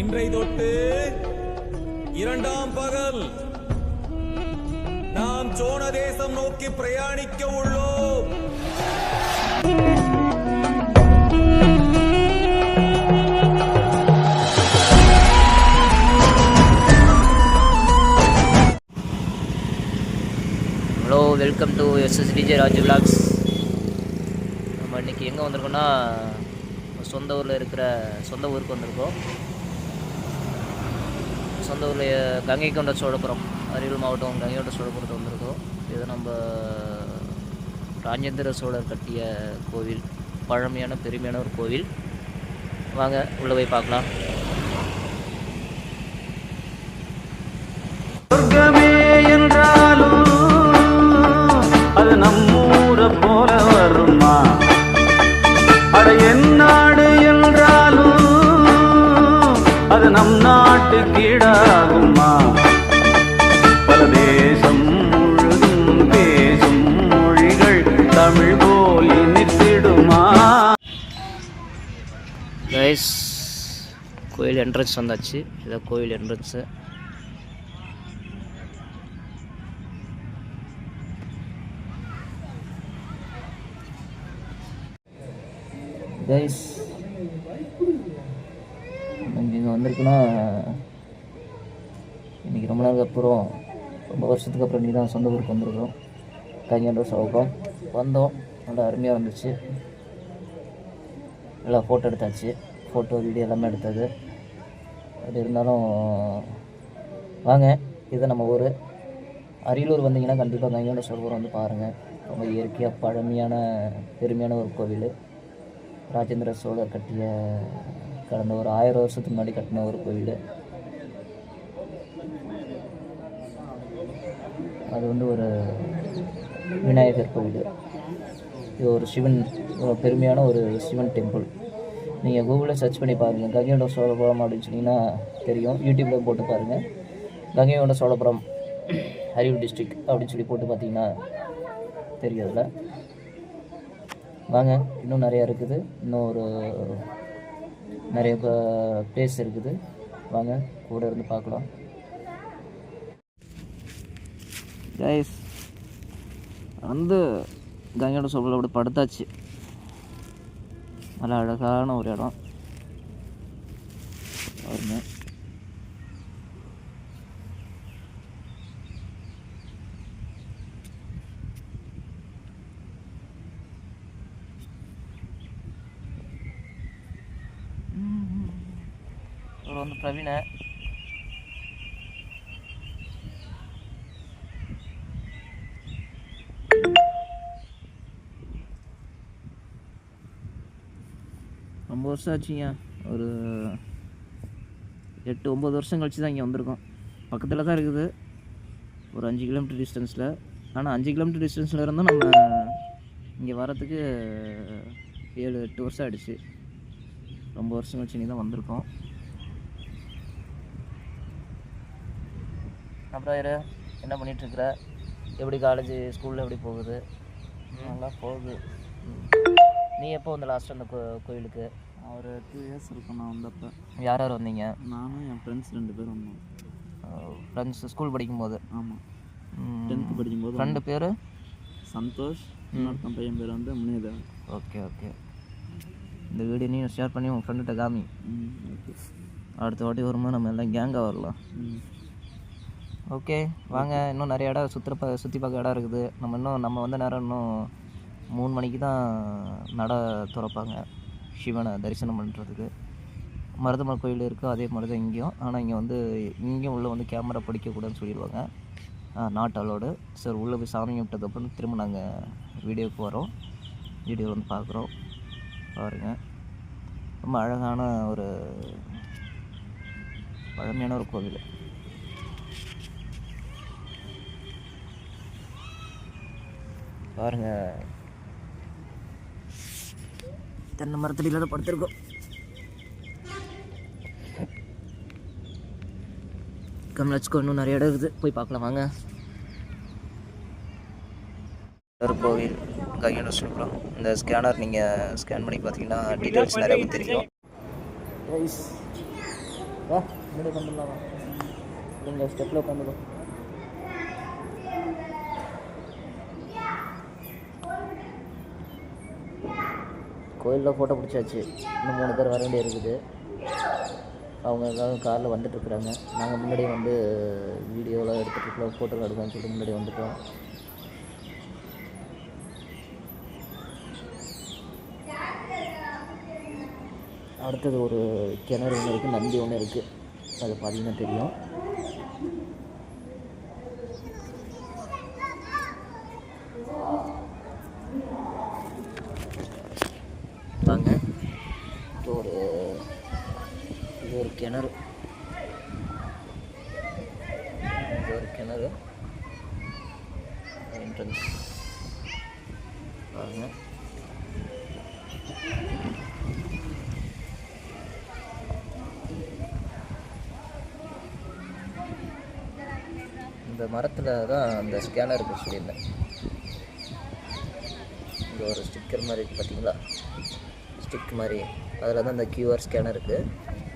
இன்றை தொட்டு இரண்டாம் பகல் நாம் சோழ தேசம் நோக்கி பிரயாணிக்க உள்ளோம். Hello welcome to S S T J Raju vlogs நம்ம இன்றைக்கி எங்கே வந்திருக்கோம்னா சொந்த ஊரில் இருக்கிற சொந்த ஊருக்கு வந்திருக்கோம். சொந்த ஊரில் கங்கை கொண்ட சோழபுரம் அரியலூர் மாவட்டம் கங்கை கொண்ட சோழபுரத்தில் வந்திருக்கோம். இது நம்ம ராஜேந்திர சோழர் கட்டிய கோவில் பழமையான பெருமையான ஒரு கோவில். வாங்க உள்ளே போய் பார்க்கலாம். தமிழ் போல் கைஸ் கோயில் என்ட்ரன்ஸ் வந்தாச்சு. இதான் கோயில் என்ட்ரன்ஸு கைஸ் இங்கே வந்திருக்குன்னா இன்றைக்கி ரொம்ப நாளுக்கு அப்புறம் ரொம்ப வருஷத்துக்கு அப்புறம் நீ தான் சொந்த ஊருக்கு வந்திருக்கோம் கங்கன்ற சௌகம் வந்தோம். நல்லா அருமையாக இருந்துச்சு எல்லாம் ஃபோட்டோ எடுத்தாச்சு. ஃபோட்டோ வீடியோ எல்லாமே எடுத்தது. அது இருந்தாலும் வாங்க இது நம்ம ஊர் அரியலூர் வந்தீங்கன்னா கண்டிப்பாக கங்கையோட சொல்வரம் வந்து பாருங்கள் ரொம்ப இயற்கையாக பழமையான பெருமையான ஒரு கோவில். ராஜேந்திர சோழர் கட்டிய கடந்த ஒரு ஆயிரம் வருஷத்துக்கு முன்னாடி கட்டின ஒரு கோவில். அது வந்து ஒரு விநாயகர் கோவில். இது ஒரு சிவன் ஒரு பெருமையான ஒரு சிவன் டெம்பிள் நீங்கள் கூகுளில் சர்ச் பண்ணி பாருங்கள் கங்கையோட சோழபுரம் அப்படின்னு சொன்னீங்கன்னா தெரியும். யூடியூப்பில் போட்டு பாருங்கள் கங்கையோட சோழபுரம் அரியலூர் டிஸ்ட்ரிக்ட் அப்படின்னு சொல்லி போட்டு பார்த்தீங்கன்னா தெரியும் அதில். வாங்க இன்னும் நிறையா இருக்குது. இன்னும் ஒரு நிறைய பிளேஸ் இருக்குது. வாங்க கூட இருந்து பார்க்கலாம். கைஸ் வந்து கங்கையோட சோப்பில் அப்படி படுத்தாச்சு. நல்ல அழகான ஒரு இடம். பாருங்கள் ரொம்ப வருஷம் ஆச்சுங்க. ஒரு எட்டு ஒம்பது வருஷம் கழிச்சு தான் இங்கே வந்திருக்கோம். பக்கத்தில் தான் இருக்குது. ஒரு அஞ்சு கிலோமீட்டர் டிஸ்டன்ஸில் ஆனால் அஞ்சு கிலோமீட்டர் டிஸ்டன்ஸில் இருந்தால் நம்ம இங்கே வரத்துக்கு ஏழு எட்டு வருஷம் ஆகிடுச்சு ரொம்ப வருஷம் கழிச்சு நீ தான் வந்திருக்கோம். அப்புறம் இரு என்ன பண்ணிகிட்ருக்குற எப்படி காலேஜ் ஸ்கூலில் எப்படி போகுது? நல்லா போகுது. நீ எப்போ வந்த லாஸ்ட் அந்த கோ கோயிலுக்கு? ஒரு டூ இயர்ஸ் இருக்கும் நான் வந்தப்போ. யார் யார் வந்தீங்க? நானும் என் ஃப்ரெண்ட்ஸ் ரெண்டு பேரும் வந்தோம். ஃப்ரெண்ட்ஸ் ஸ்கூல் படிக்கும்போது. ஆமாம் டென்த்து படிக்கும்போது ஃப்ரெண்டு பேர்? சந்தோஷ் இன்னொருத்தன் பையன் பேர் வந்து முனியதேவன். Okay okay. இந்த வீடியோ நீ ஷேர் பண்ணி உங்கள் ஃப்ரெண்டுகிட்ட காமி. அடுத்த வாட்டி வரும்போது நம்ம எல்லாம் கேங்காக வரலாம். ம். ஓகே வாங்க. இன்னும் நிறைய இடம் சுற்றுற ப சுற்றி பார்க்க இடம் இருக்குது. நம்ம இன்னும் நம்ம வந்த நேரம் இன்னும் மூணு மணிக்கு தான் நட திறப்பாங்க. சிவனை தரிசனம் பண்ணுறதுக்கு மருதமலை கோயில் இருக்குது அதே மாதிரி தான் இங்கேயும். ஆனால் இங்கே வந்து இங்கேயும் உள்ளே வந்து கேமரா பிடிக்கக்கூடாதுன்னு சொல்லிடுவாங்க. நாட் அலோடு சரி உள்ளே போய் சாமி விட்டதுக்கப்புறம் திரும்ப நாங்கள் வீடியோவுக்கு வரோம். வீடியோ வந்து பார்க்குறோம் பாருங்கள் ரொம்ப அழகான ஒரு பழமையான ஒரு கோவில். பாருங்கள் தென்னை மரத்தடியில் தான் படுத்திருக்கோம். கம்லச்சுக்கோ இன்னும் நிறைய இடம் இருக்குது. போய் பார்க்கலாம் வாங்க. கோவில் கையோட சொல்லலாம் இந்த ஸ்கேனர் நீங்கள் ஸ்கேன் பண்ணி பார்த்தீங்கன்னா டீட்டெயில்ஸ் நிறைய தெரியும். வா முன்னாடி வந்துடலாம் வா. நீங்கள் ஸ்டெப்பில் உட்காந்துக்கோ. கோயிலில் ஃபோட்டோ பிடிச்சாச்சு. இன்னும் மூணு பேர் வர வேண்டிய இருக்குது. அவங்க எல்லாரும் காரில் வந்துட்டுருக்குறாங்க நாங்கள் முன்னாடியே வந்து வீடியோலாம் எடுத்துகிட்டு ஃபோட்டோ எடுக்கலாம்னு சொல்லிட்டு முன்னாடி வந்துட்டோம். அடுத்தது ஒரு கிணறு ஒன்று இருக்குது நந்தி ஒன்று இருக்குது அது பார்த்தீங்கன்னா தெரியும் வாங்க இது ஒரு இது ஒரு கிணறு இது ஒரு கிணறு என்ட்ரன்ஸ் பாருங்க இந்த மரத்தில் தான் அந்த ஸ்கேனர் இருக்கு சொல்லியிருந்தேன். இங்கே ஒரு ஸ்டிக்கர் மாதிரி இருக்குது பார்த்தீங்களா ஸ்டிக் மாதிரி. அதில் தான் அந்த கியூஆர் ஸ்கேனர் இருக்குது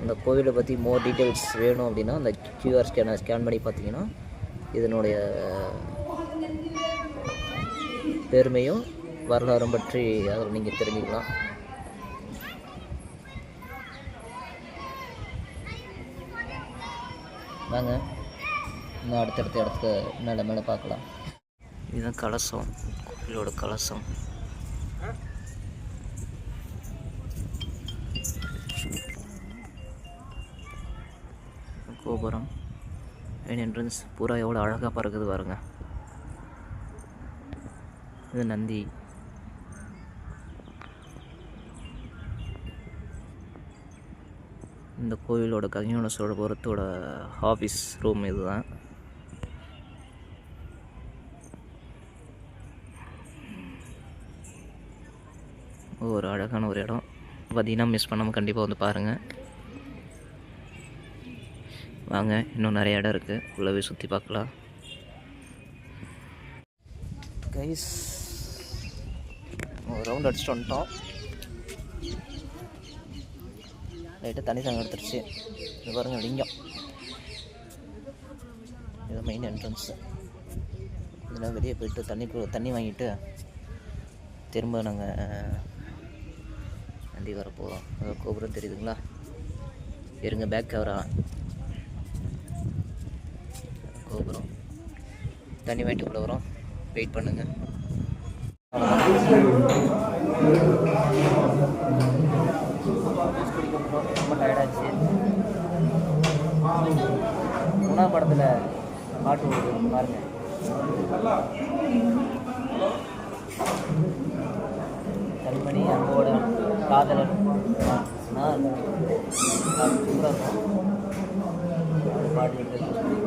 அந்த கோவிலை பற்றி மோர் டீட்டெயில்ஸ் வேணும் அப்படின்னா அந்த கியூஆர் ஸ்கேனர் ஸ்கேன் பண்ணி பார்த்தீங்கன்னா இதனுடைய பெருமையும் வரலாறும் பற்றி அதில் நீங்கள் தெரிஞ்சுக்கலாம். வாங்க இன்னும் அடுத்தடுத்த இடத்துக்கு மேலே மேலே பார்க்கலாம். இதுதான் கலசம் கோயிலோட கலசம். கோபுரம். மெயின் என்ட்ரன்ஸ் பூரா எவ்வளோ அழகாக பறக்குது பாருங்க. இது நந்தி. இந்த கோவிலோட கவிஞன சோழபுரத்தோட ஆஃபீஸ் ரூம் இதுதான். ஒரு அழகான ஒரு இடம். பார்த்தீங்கன்னா மிஸ் பண்ணாமல் கண்டிப்பாக வந்து பாருங்கள் வாங்க இன்னும் நிறைய இடம் இருக்குது உள்ளவே சுற்றி பார்க்கலாம். கைஸ் ஒரு ரவுண்ட் அடிச்சுட்டு வந்துட்டோம். லைட்டாக தனி தாங்க எடுத்துருச்சு. இது பாருங்கள் லிங்கம். இது மெயின் என்ட்ரன்ஸு இதெல்லாம் வெளியே போயிட்டு தண்ணி தண்ணி வாங்கிட்டு திரும்ப நாங்கள் வண்டி வரப்போகிறோம் கோபுரம் தெரியுதுங்களா? இருங்க பேக் கவரா போகிறோம் தண்ணி வாங்கிட்டு உள்ள வரோம். வெயிட் பண்ணுங்க. ரொம்ப டயர்டாச்சு உணா படத்தில் பாட்டு ஓடுது பாருங்க. கண்மணி அன்போட காதலன். நான் சூப்பராக இருக்கும். பாட்டு இருக்கிறது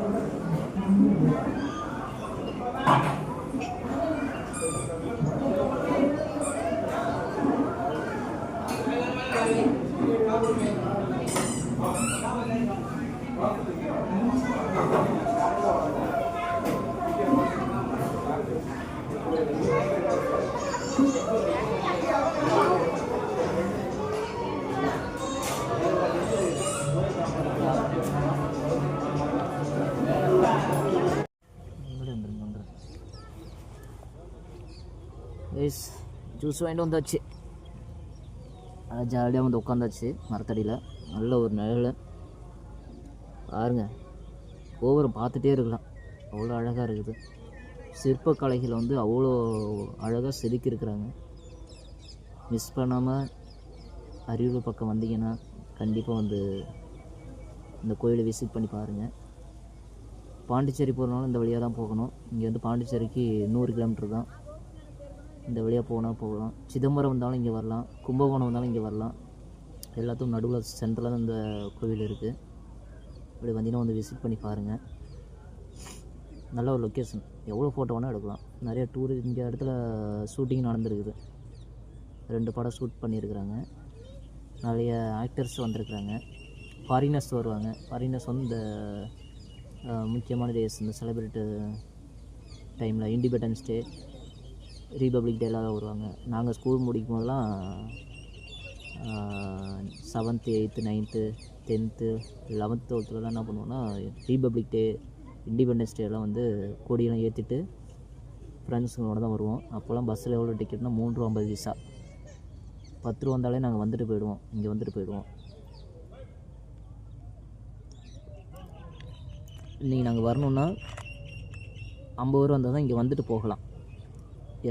கைஸ் ஜூஸ் வாங்கிட்டு வந்தாச்சு. நல்லா ஜாலியாக வந்து உட்காந்தாச்சு மரத்தடியில். நல்ல ஒரு நிழல். பாருங்க. கோபுரம் பார்த்துட்டே இருக்கலாம். அவ்வளோ அழகாக இருக்குது. சிற்பக்கலைகள் வந்து அவ்வளோ அழகாக செதுக்கியிருக்கிறாங்க. மிஸ் பண்ணாமல் அரியலூர் பக்கம் வந்தீங்கன்னா கண்டிப்பாக வந்து இந்த கோயிலை விசிட் பண்ணி பாருங்கள் பாண்டிச்சேரி போகிறனாலும் இந்த வழியாக தான் போகணும். இங்கே வந்து பாண்டிச்சேரிக்கு நூறு கிலோமீட்டர் தான். இந்த வழியாக போனால் போகலாம். சிதம்பரம் வந்தாலும் இங்கே வரலாம். கும்பகோணம் வந்தாலும் இங்கே வரலாம். எல்லாத்துக்கும் நடுவில் சென்டரில் தான் இந்த கோவில் இருக்குது இப்படி வந்தீங்கன்னா வந்து விசிட் பண்ணி பாருங்கள் நல்ல ஒரு லொக்கேஷன் எவ்வளோ ஃபோட்டோ வேணால் எடுக்கலாம். நிறைய டூர் இங்கே இடத்துல ஷூட்டிங் நடந்துருக்குது. ரெண்டு படம் ஷூட் பண்ணியிருக்கிறாங்க. நிறைய ஆக்டர்ஸ் வந்திருக்கிறாங்க. ஃபாரினர்ஸ் வருவாங்க. ஃபாரினர்ஸ் வந்து இந்த முக்கியமான டேஸ் இந்த செலிப்ரேட்டு டைமில் இண்டிபெண்டன்ஸ் டே ரீபப்ளிக் டேலாம் வருவாங்க. நாங்கள் ஸ்கூல் முடிக்கும் போதெல்லாம் seventh eighth ninth tenth eleventh டுவெல்த்துலலாம் என்ன பண்ணுவோன்னா ரீபப்ளிக் டே இண்டிபெண்டன்ஸ் டேலாம் வந்து கொடியெல்லாம் ஏற்றிட்டு ஃப்ரெண்ட்ஸுங்களோட தான் வருவோம். அப்போல்லாம் பஸ்ஸில் எவ்வளோ டிக்கெட்னா மூன்று ஐம்பது பைசா பத்து ரூபா வந்தாலே நாங்கள் வந்துட்டு போயிடுவோம். இங்கே வந்துட்டு போயிடுவோம். இன்றைக்கி நாங்கள் வரணுன்னா ஐம்பது ரூபா வந்தால் தான் இங்கே வந்துட்டு போகலாம்.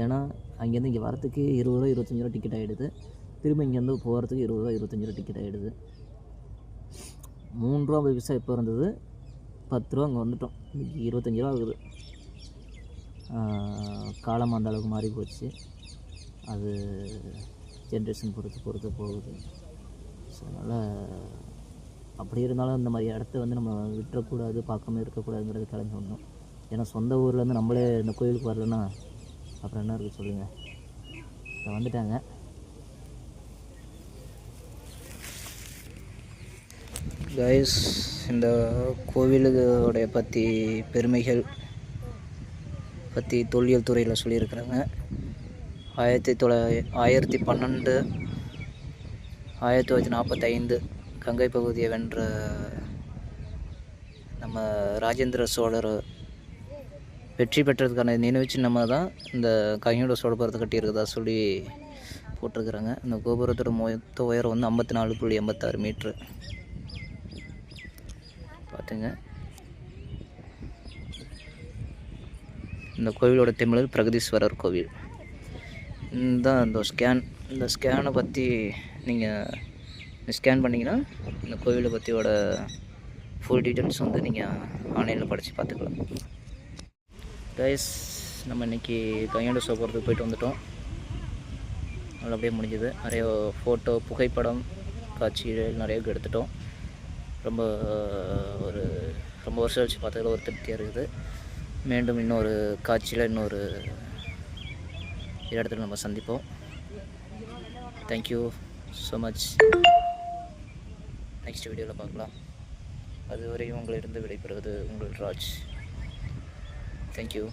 ஏன்னா அங்கேருந்து இங்கே வரத்துக்கு இருபது ரூபா இருபத்தஞ்சி ரூபா டிக்கெட் ஆகிடுது திரும்ப இங்கேருந்து போகிறதுக்கு இருபது ரூபா இருபத்தஞ்சி ரூபா டிக்கெட் ஆகிடுது மூணு ரூபா பைசா எப்போ இருந்தது? பத்து ரூபா அங்கே வந்துட்டோம். இன்றைக்கி இருபத்தஞ்சி ரூபா ஆகுது. காலம் அந்த அளவுக்கு மாறி போச்சு. அது ஜென்ரேஷன் பொறுத்து பொறுத்து போகுது. ஸோ அதனால் அப்படி இருந்தாலும் இந்த மாதிரி இடத்த வந்து நம்ம விட்டுறக்கூடாது பார்க்காம இருக்கக்கூடாதுங்கிறது கிளம்பி வந்தோம் ஏன்னா சொந்த ஊர்லேருந்து நம்மளே இந்த கோயிலுக்கு வரலன்னா அப்புறம் என்ன இருக்குது சொல்லுங்கள் இப்போ வந்துட்டாங்க. கைஸ் இந்த கோவிலுடைய பற்றி பெருமைகள் பற்றி தொல்லியல் துறையில் சொல்லியிருக்கிறாங்க. ஆயிரத்தி தொள்ளாயிர ஆயிரத்தி பன்னெண்டு ஆயிரத்தி தொள்ளாயிரத்தி நாற்பத்தைந்து கங்கை பகுதியை வென்ற நம்ம ராஜேந்திர சோழர் வெற்றி பெற்றதுக்கான நினைவு சின்னமாக தான் இந்த கையோட சோழபுரத்தை கட்டியிருக்கதா சொல்லி போட்டிருக்கிறாங்க. இந்த கோபுரத்தோட மொத்த உயரம் வந்து ஐம்பத்தி நாலு புள்ளி எண்பத்தாறு மீட்ரு பார்த்துங்க. இந்த கோவிலோட தமிழர் பிரகதீஸ்வரர் கோவில். இந்த இந்த ஸ்கேன் இந்த ஸ்கேனை பற்றி நீங்கள் ஸ்கேன் பண்ணிங்கன்னா இந்த கோவிலை பற்றியோட ஃபுல் டீட்டெயில்ஸ் வந்து நீங்கள் ஆன்லைனில் படித்து பார்த்துக்கலாம். கைஸ் நம்ம இன்றைக்கி கையாண்ட சோப்புறதுக்கு போயிட்டு வந்துட்டோம். நல்லபடியாக முடிஞ்சது. நிறைய ஃபோட்டோ புகைப்படம் காட்சிகள் நிறைய எடுத்துட்டோம். ரொம்ப ஒரு ரொம்ப வருஷம் கழிச்சு பார்த்ததில் ஒரு திருப்தியாக இருக்குது. மீண்டும் இன்னொரு காட்சியில் இன்னொரு இடத்துல நம்ம சந்திப்போம். தேங்க்யூ ஸோ மச் நெக்ஸ்ட் வீடியோவில் பார்க்கலாம். அதுவரை உங்களிடம் விடைபெறுவது உங்கள் ராஜ். தேங்க்யூ